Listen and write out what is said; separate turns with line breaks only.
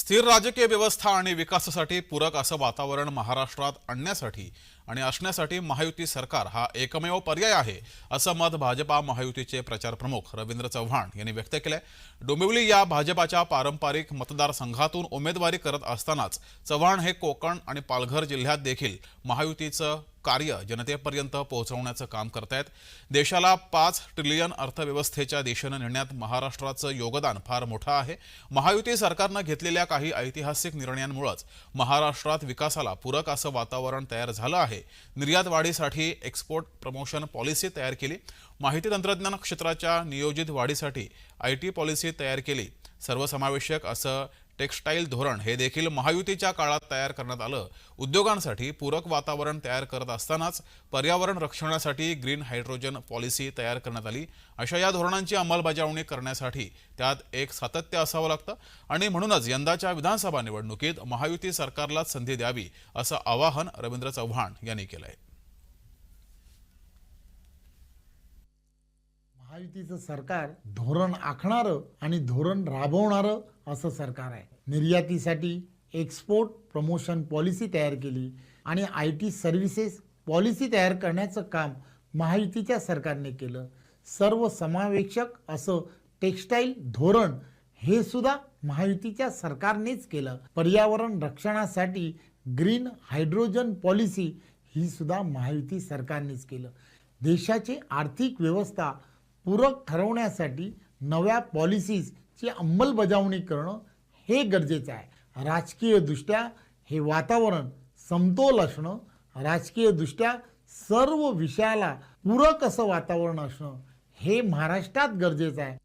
स्थिर राजकीय व्यवस्था आणि विकासासाठी पूरक असं वातावरण महाराष्ट्रात आणण्यासाठी आणि असण्यासाठी महायुती सरकार हा एकमेव पर्याय आहे असं मत भाजपा महायुतीचे प्रचार प्रमुख रवींद्र चव्हाण यांनी व्यक्त केलंय. डोंबिवली या भाजपाच्या पारंपरिक मतदारसंघातून उमेदवारी करत असतानाच चव्हाण हे कोकण आणि पालघर जिल्ह्यात देखील महायुतीचं कार्य जनतेपर्यंत पोहोचवण्याचं काम करतायत. देशाला पाच ट्रिलियन अर्थव्यवस्थेच्या दिशेनं नेण्यात महाराष्ट्राचं योगदान फार मोठं आहे. महायुती सरकारनं घेतलेल्या काही ऐतिहासिक निर्णयांमुळेच महाराष्ट्रात विकासाला पूरक असं वातावरण तयार झालं आहे. निर्यात वाढीसाठी एक्सपोर्ट प्रमोशन पॉलिसी तयार केली. माहिती तंत्रज्ञान क्षेत्राच्या नियोजित वाढीसाठी आय टी पॉलिसी तयार केली. सर्वसमावेशक असं टेक्स्टाईल धोरण हे देखील महायुतीच्या काळात तयार करण्यात आलं. उद्योगांसाठी पूरक वातावरण तयार करत असतानाच पर्यावरण रक्षणासाठी ग्रीन हायड्रोजन पॉलिसी तयार करण्यात आली. अशा या धोरणांची अंमलबजावणी करण्यासाठी त्यात एक सातत्य असावं लागतं आणि म्हणूनच यंदाच्या विधानसभा निवडणुकीत महायुती सरकारलाच संधी द्यावी असं आवाहन रवींद्र चव्हाण यांनी केलं आहे
महायुतीचं सरकार धोरण आखणारं आणि धोरण राबवणारं असं सरकार आहे. निर्यातीसाठी एक्सपोर्ट प्रमोशन पॉलिसी तयार केली आणि आय टी सर्व्हिसेस पॉलिसी तयार करण्याचं काम महायुतीच्या सरकारने केलं. सर्व समावेशक असं टेक्स्टाईल धोरण हे सुद्धा महायुतीच्या सरकारनेच केलं. पर्यावरण रक्षणासाठी ग्रीन हायड्रोजन पॉलिसी ही सुद्धा महायुती सरकारनेच केलं. देशाची आर्थिक व्यवस्था पूरक ठरवण्यासाठी नव्या पॉलिसीजची अंमलबजावणी करणं हे गरजेचं आहे. राजकीयदृष्ट्या हे वातावरण समतोल असणं राजकीयदृष्ट्या सर्व विषयाला पूरक असं वातावरण असणं हे महाराष्ट्रात गरजेचं आहे.